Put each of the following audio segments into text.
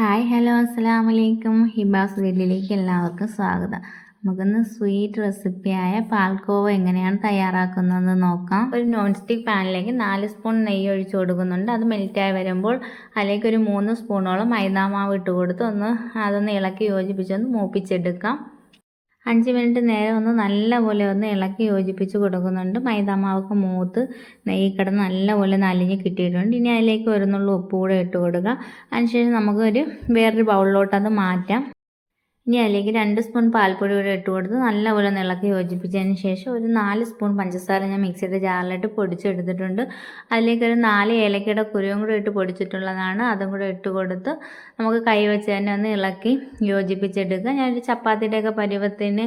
Hi hello അസ്സാം വലൈക്കും ഹിബാസ് വീട്ടിലേക്ക് എല്ലാവർക്കും സ്വാഗതം. നമുക്കിന്ന് സ്വീറ്റ് റെസിപ്പിയായ പാൽക്കോവ എങ്ങനെയാണ് തയ്യാറാക്കുന്നതെന്ന് നോക്കാം. ഒരു നോൺ സ്റ്റിക്ക് പാനിലേക്ക് നാല് സ്പൂൺ നെയ്യ് ഒഴിച്ചു കൊടുക്കുന്നുണ്ട്. അത് മെൽറ്റായി വരുമ്പോൾ അതിലേക്ക് ഒരു മൂന്ന് സ്പൂണോളം മൈദാമാവ് ഇട്ട് കൊടുത്ത് ഒന്ന് അതൊന്ന് ഇളക്കി യോജിപ്പിച്ചൊന്ന് മൂപ്പിച്ചെടുക്കാം. അഞ്ച് മിനിറ്റ് നേരം ഒന്ന് നല്ലപോലെ ഒന്ന് ഇളക്കി യോജിപ്പിച്ച് കൊടുക്കുന്നുണ്ട്. മൈദാമാവൊക്കെ മൂത്ത് നെയ്യ് കിടന്ന് നല്ലപോലെ നലിഞ്ഞ് കിട്ടിയിട്ടുണ്ട്. ഇനി അതിലേക്ക് വരുന്നുള്ള ഉപ്പ് കൂടെ ഇട്ട് കൊടുക്കുക. അതിനുശേഷം നമുക്കൊരു വേറൊരു ബൗളിലോട്ട് അത് മാറ്റാം. ഇനി അതിലേക്ക് രണ്ട് സ്പൂൺ പാൽപ്പൊടി കൂടെ ഇട്ട് കൊടുത്ത് നല്ലപോലെ ഇളക്കി യോജിപ്പിച്ചതിന് ശേഷം ഒരു നാല് സ്പൂൺ പഞ്ചസാര ഞാൻ മിക്സിയുടെ ജാറിലിട്ട് പൊടിച്ചെടുത്തിട്ടുണ്ട്. അതിലേക്ക് ഒരു നാല് ഏലക്കയുടെ കുരുവും കൂടെ ഇട്ട് പൊടിച്ചിട്ടുള്ളതാണ്. അതും കൂടെ ഇട്ട് കൊടുത്ത് നമുക്ക് കൈ വെച്ച് തന്നെ ഒന്ന് ഇളക്കി യോജിപ്പിച്ചെടുക്കുക. ഞാനൊരു ചപ്പാത്തിയുടെയൊക്കെ പരുവത്തിന്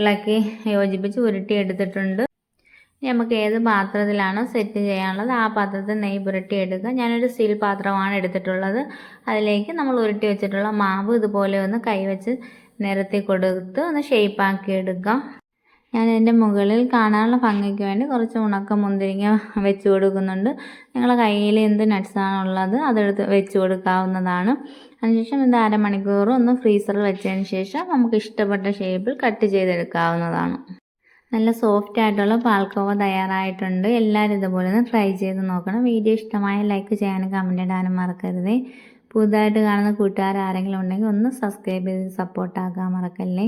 ഇളക്കി യോജിപ്പിച്ച് ഉരുട്ടിയെടുത്തിട്ടുണ്ട്. ഇനി നമുക്ക് ഏത് പാത്രത്തിലാണോ സെറ്റ് ചെയ്യാനുള്ളത് ആ പാത്രത്തിൽ നെയ്യ് പുരട്ടി എടുക്കുക ഞാനൊരു സ്റ്റീൽ പാത്രമാണ് എടുത്തിട്ടുള്ളത്. അതിലേക്ക് നമ്മൾ ഉരുട്ടി വെച്ചിട്ടുള്ള മാവ് ഇതുപോലെ ഒന്ന് കൈവച്ച് നിരത്തി കൊടുത്ത് ഒന്ന് ഷേപ്പാക്കി എടുക്കാം ഞാൻ എന്റെ മുകളിൽ കാണാനുള്ള ഭംഗിക്ക് വേണ്ടി കുറച്ച് ഉണക്ക മുന്തിരിങ്ങ വെച്ച് കൊടുക്കുന്നുണ്ട്. നിങ്ങളുടെ കയ്യിൽ എന്ത് നട്ട്സാണുള്ളത് അതെടുത്ത് വെച്ച് കൊടുക്കാവുന്നതാണ്. അതിനുശേഷം ഇത് അരമണിക്കൂർ ഒന്ന് ഫ്രീസറിൽ വെച്ചതിന് ശേഷം നമുക്ക് ഇഷ്ടപ്പെട്ട ഷേപ്പിൽ കട്ട് ചെയ്തെടുക്കാവുന്നതാണ്. നല്ല സോഫ്റ്റ് ആയിട്ടുള്ള പാൽക്കോവ തയ്യാറായിട്ടുണ്ട്. എല്ലാവരും ഇതുപോലെ ഒന്ന് ട്രൈ ചെയ്ത് നോക്കണം. വീഡിയോ ഇഷ്ടമായ ലൈക്ക് ചെയ്യാനും കമന്റ് ഇടാനും മറക്കരുത്. പുതുതായിട്ട് കാണുന്ന കൂട്ടുകാർ ആരെങ്കിലും ഉണ്ടെങ്കിൽ ഒന്ന് സബ്സ്ക്രൈബ് ചെയ്ത് സപ്പോർട്ടാക്കാൻ മറക്കല്ലേ?